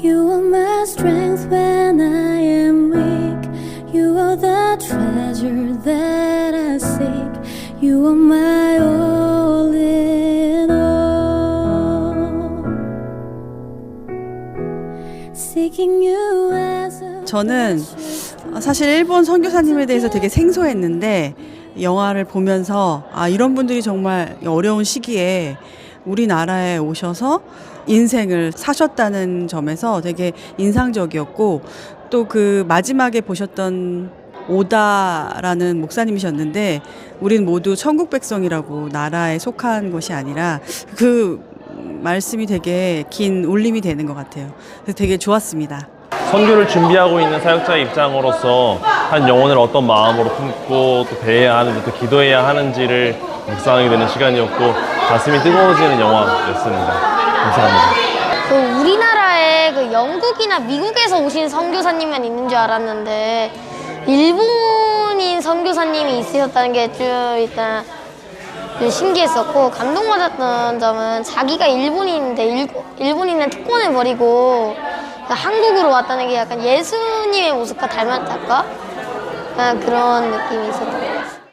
You are my strength when I am weak. You are the treasure that I seek. You are my all in all. Seeking you as a 저는 사실 일본 선교사님에 대해서 되게 생소했는데 영화를 보면서 아 이런 분들이 정말 어려운 시기에 우리나라에 오셔서 인생을 사셨다는 점에서 되게 인상적이었고 또 그 마지막에 보셨던 오다라는 목사님이셨는데 우린 모두 천국 백성이라고 나라에 속한 것이 아니라 그 말씀이 되게 긴 울림이 되는 것 같아요. 그래서 되게 좋았습니다. 선교를 준비하고 있는 사역자의 입장으로서 한 영혼을 어떤 마음으로 품고 또 대해야 하는지 또 기도해야 하는지를 묵상하게 되는 시간이었고 가슴이 뜨거워지는 영화였습니다. 감사합니다. 그 우리나라에 그 영국이나 미국에서 오신 선교사님만 있는 줄 알았는데 일본인 선교사님이 있으셨다는 게 좀 일단 좀 신기했었고 감동받았던 점은 자기가 일본인인데 일, 일본인은 특권을 버리고 그 한국으로 왔다는 게 약간 예수님의 모습과 닮았달까? 약간 그런 느낌이 있었던 것 같아요.